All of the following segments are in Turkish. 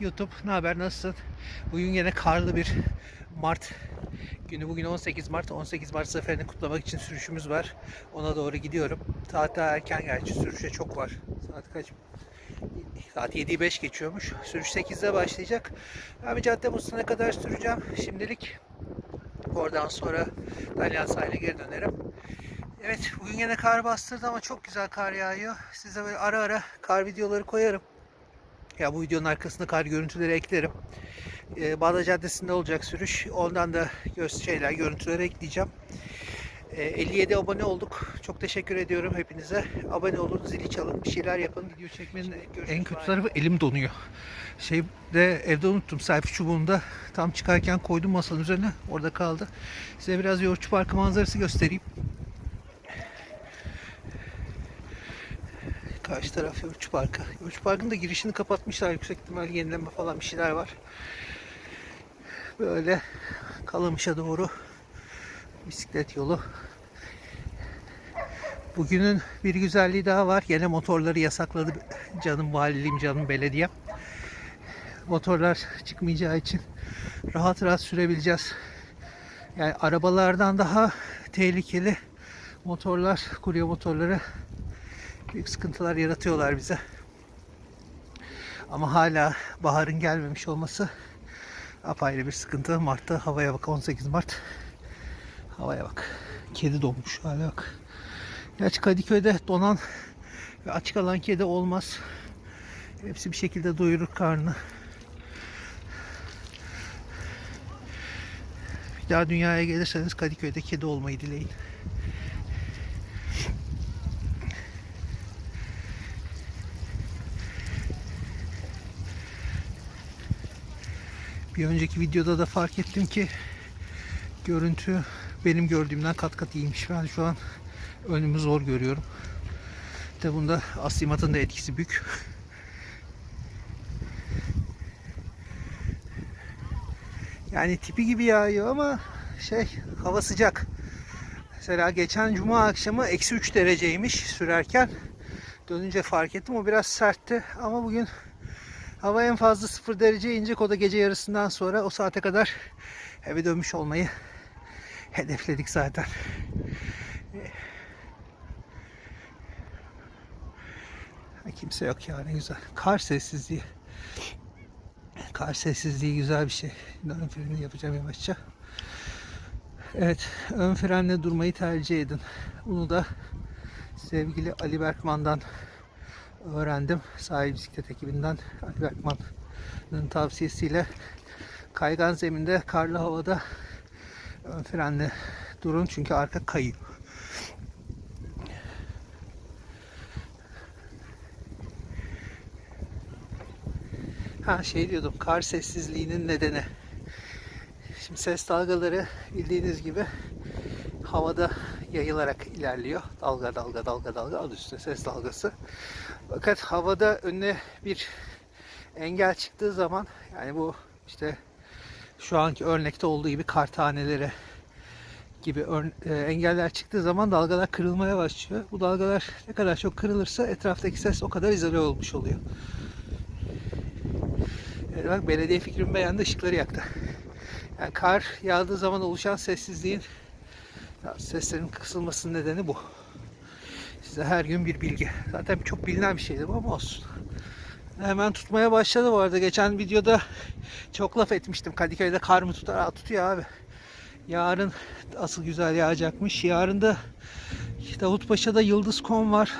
YouTube. Ne haber? Nasılsın? Bugün yine karlı bir Mart günü. Bugün 18 Mart. 18 Mart zaferini kutlamak için sürüşümüz var. Ona doğru gidiyorum. Saat daha erken gerçi. Sürüşe çok var. Saat kaç? Saat 7'yi 5 geçiyormuş. Sürüş 8'de başlayacak. Ben bir cadde busuna kadar süreceğim. Şimdilik oradan sonra Dalyan sahile geri dönerim. Evet bugün yine kar bastırdı ama çok güzel kar yağıyor. Size böyle ara ara kar videoları koyarım. Ya bu videonun arkasında kar görüntüleri eklerim. Ee, Bağda Caddesi'nde olacak sürüş. Ondan da göz şeyler, görüntüleri ekleyeceğim. Ee, 57 abone olduk. Çok teşekkür ediyorum hepinize. Abone olun, zili çalın, bir şeyler yapın. Video çekmenin en kötü tarafı elim donuyor. Şey de evde unuttum. Selfie çubuğunu da tam çıkarken koydum masanın üzerine. Orada kaldı. Size biraz Yoğurtçu Parkı manzarası göstereyim. Karşı taraf Yoğurtçu Parkı. Yoğurtçu Park'ın da girişini kapatmışlar. Yüksek ihtimal yenileme falan bir şeyler var. Böyle Kalamış'a doğru bisiklet yolu. Bugünün bir güzelliği daha var. Yine motorları yasakladı canım valiliğim, canım belediyem. Motorlar çıkmayacağı için rahat rahat sürebileceğiz. Yani arabalardan daha tehlikeli motorlar, kurye motorları büyük sıkıntılar yaratıyorlar bize. Ama hala baharın gelmemiş olması apayrı bir sıkıntı. Mart'ta havaya bak 18 Mart. Havaya bak. Kedi donmuş hala bak. Gerçi Kadıköy'de donan ve aç kalan kedi olmaz. Hepsi bir şekilde doyurur karnını. Bir daha dünyaya gelirseniz Kadıköy'de kedi olmayı dileyin. Bir önceki videoda da fark ettim ki görüntü benim gördüğümden kat kat iyiymiş. Ben şu an önümü zor görüyorum. De bunda aslimatın da etkisi büyük. Yani tipi gibi yağıyor ama şey hava sıcak. Mesela geçen cuma akşamı eksi 3 dereceymiş sürerken. Dönünce fark ettim o biraz sertti ama bugün hava en fazla 0 derece inecek o da gece yarısından sonra o saate kadar eve dönmüş olmayı hedefledik zaten. Kimse yok ya ne güzel. Kar sessizliği. Kar sessizliği güzel bir şey. Ön freni yapacağım yavaşça. Evet, ön frenle durmayı tercih edin. Bunu da sevgili Ali Berkman'dan öğrendim. Sahil bisiklet ekibinden Ali Berkman'ın tavsiyesiyle kaygan zeminde, karlı havada ön frenle durun çünkü arka kayıyor. Ha şey diyordum, kar sessizliğinin nedeni. Şimdi ses dalgaları bildiğiniz gibi havada yayılarak ilerliyor. Dalga dalga dalga dalga adı üstünde ses dalgası. Fakat havada önüne bir engel çıktığı zaman yani bu işte şu anki örnekte olduğu gibi kar taneleri gibi e, engeller çıktığı zaman dalgalar kırılmaya başlıyor. Bu dalgalar ne kadar çok kırılırsa etraftaki ses o kadar izole olmuş oluyor. Evet, bak belediye fikrimi beğendi ışıkları yaktı. Yani kar yağdığı zaman oluşan sessizliğin seslerin kısılmasının nedeni bu. Size her gün bir bilgi. Zaten çok bilinen bir şeydi ama olsun. Hemen tutmaya başladı bu arada. Geçen videoda çok laf etmiştim. Kadıköy'de kar mı tutar? Aa, tutuyor abi. Yarın asıl güzel yağacakmış. Yarın da Davutpaşa'da Yıldız Kon var.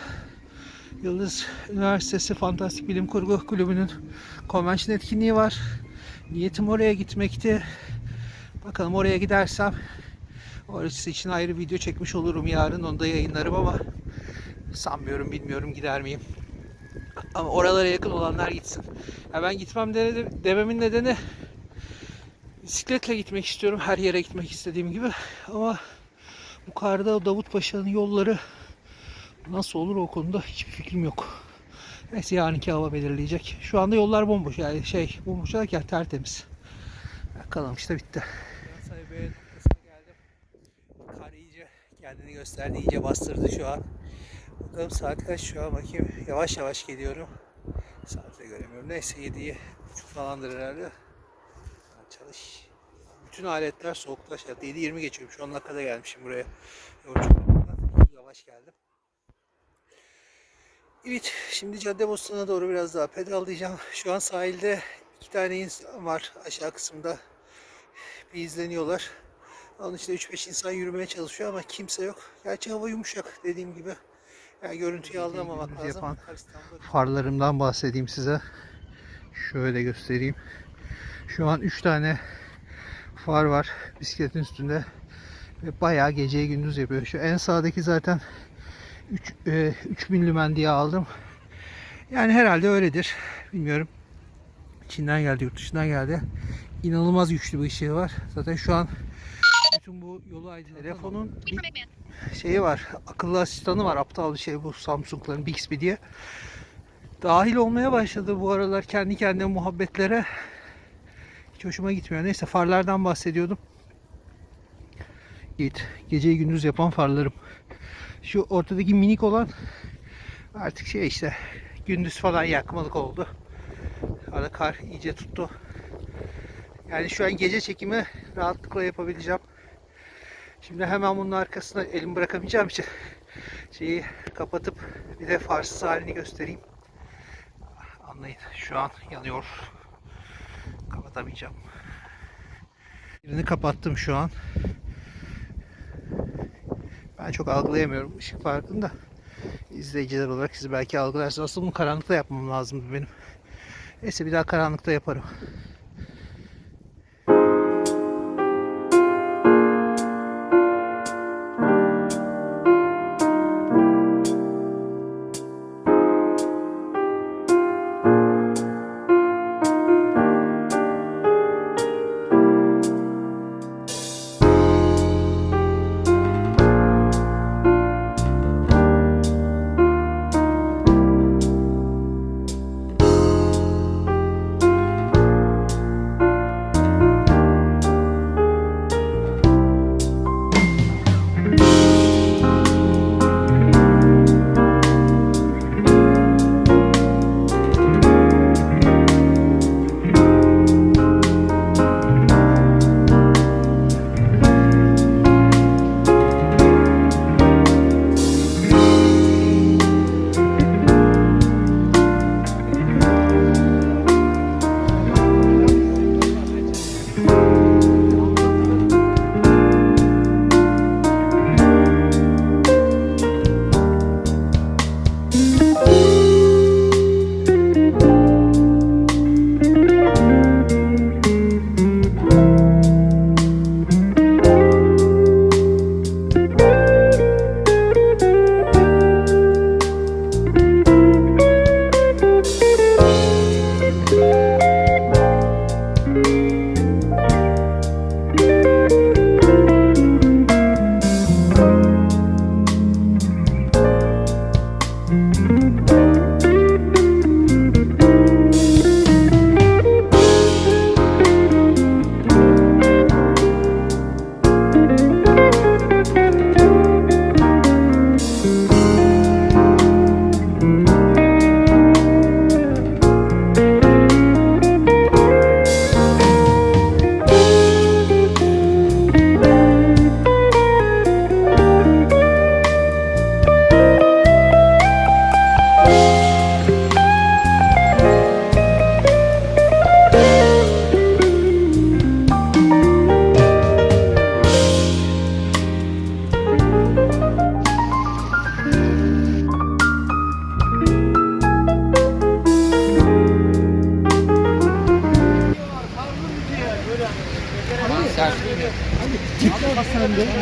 Yıldız Üniversitesi Fantastik Bilim Kurgu Kulübü'nün konvensiyon etkinliği var. Niyetim oraya gitmekti. Bakalım oraya gidersem orası için ayrı video çekmiş olurum yarın. Onu da yayınlarım ama sanmıyorum bilmiyorum gider miyim. Ama oralara yakın olanlar gitsin. Ya ben gitmem de, dememin nedeni bisikletle gitmek istiyorum. Her yere gitmek istediğim gibi. Ama bu karda Davutpaşa'nın yolları nasıl olur o konuda hiçbir fikrim yok. Neyse yarınki hava belirleyecek. Şu anda yollar bomboş yani şey bomboş derken tertemiz. Bakalım işte bitti. Kar iyice kendini gösterdi, iyice bastırdı şu an. Bakalım saat kaç şu an bakayım. Yavaş yavaş geliyorum. Saati göremiyorum. Neyse 7'yi buçuk falandır herhalde. Ha, Çalış. Bütün aletler soğukta şey yaptı. 7.20 geçiyorum. Şu 10 dakikada gelmişim buraya. Yolculuktan. Yavaş geldim. Evet, şimdi Caddebostan'a doğru biraz daha pedallayacağım. Şu an sahilde iki tane insan var aşağı kısımda. Bir izleniyorlar. Onun içinde 3-5 insan yürümeye çalışıyor ama kimse yok. Gerçi hava yumuşak dediğim gibi. Yani görüntüyü aldırmamak gündüz lazım. yapan farlarımdan bahsedeyim size. Şöyle göstereyim. Şu an 3 tane far var bisikletin üstünde. Ve bayağı geceyi gündüz yapıyor. Şu en sağdaki zaten 3, e, 3000 lümen diye aldım. Yani herhalde öyledir. Bilmiyorum. Çin'den geldi, yurt dışından geldi. İnanılmaz güçlü bir ışığı var. Zaten şu an bütün bu yolu aydınlatan telefonun bir şeyi var. Akıllı asistanı var. Aptal bir şey bu Samsung'ların Bixby diye. Dahil olmaya başladı bu aralar kendi kendine muhabbetlere. Hiç hoşuma gitmiyor. Neyse farlardan bahsediyordum. Git. Geceyi gündüz yapan farlarım. Şu ortadaki minik olan artık şey işte gündüz falan yakmalık oldu. Arada kar iyice tuttu. Yani şu an gece çekimi rahatlıkla yapabileceğim. Şimdi hemen bunun arkasına elimi bırakamayacağım için şeyi kapatıp bir de farsız halini göstereyim. Anlayın şu an yanıyor. Kapatamayacağım. Birini kapattım şu an. Ben çok algılayamıyorum ışık farkını da. İzleyiciler olarak siz belki algılarsınız. Aslında bunu karanlıkta yapmam lazımdı benim. Neyse bir daha karanlıkta yaparım.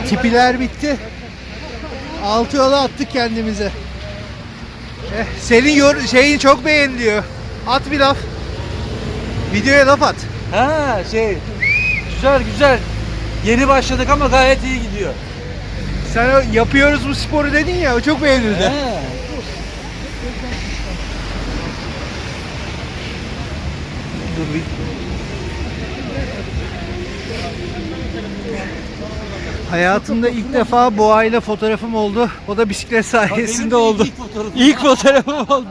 Tipiler bitti. Altı yola attık kendimize. Eh, senin yor şeyin çok beğeniliyor. At bir laf. Videoya laf at. Ha şey güzel güzel. Yeni başladık ama gayet iyi gidiyor. Sen o yapıyoruz bu sporu dedin ya o çok beğenildi. He. Dur bir. Hayatımda ilk defa boğayla fotoğrafım oldu. O da bisiklet sayesinde oldu. İlk fotoğrafı. İlk fotoğrafım oldu.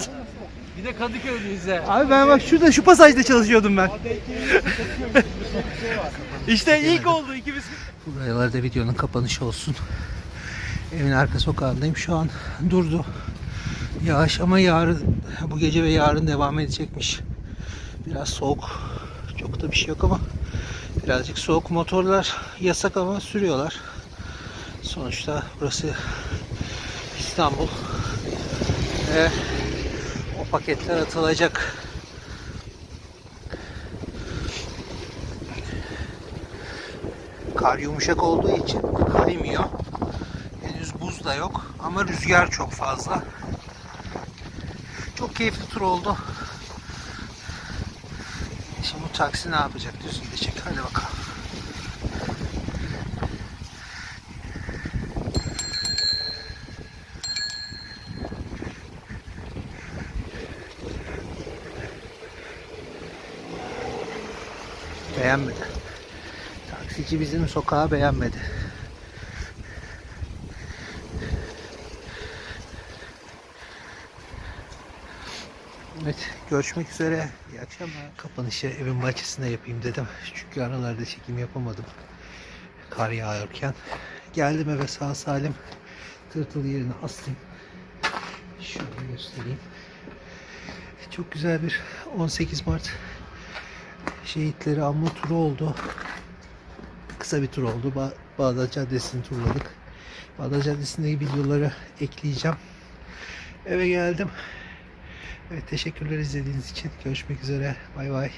Bir de Kadıköylüyüz he. Abi ben bak şurada şu pasajda çalışıyordum ben. İşte ilk oldu ikimiz. Buralarda videonun kapanışı olsun. Evin arka sokağındayım. Şu an durdu. Yağış ama yarın bu gece ve yarın devam edecekmiş. Biraz soğuk. Çok da bir şey yok ama birazcık soğuk. Motorlar yasak ama sürüyorlar. Sonuçta burası İstanbul. Ve o paketler atılacak. Kar yumuşak olduğu için kaymıyor. Henüz buz da yok ama rüzgar çok fazla. Çok keyifli tur oldu. Şimdi bu taksi ne yapacak düz gidecek. Hadi bakalım. Beğenmedi. Taksici bizim sokağı beğenmedi. Evet, görüşmek üzere. İyi akşamlar. Kapanışı evin bahçesinde yapayım dedim. Çünkü aralarda çekim yapamadım. Kar yağarken. Geldim eve sağ salim. Tırtıl yerine astım. Şöyle göstereyim. Çok güzel bir 18 Mart şehitleri anma turu oldu. Kısa bir tur oldu. Ba Bağdat Caddesi'ni turladık. Bağdat Caddesi'ndeki videoları ekleyeceğim. Eve geldim. Evet teşekkürler izlediğiniz için. Görüşmek üzere. Bay bay.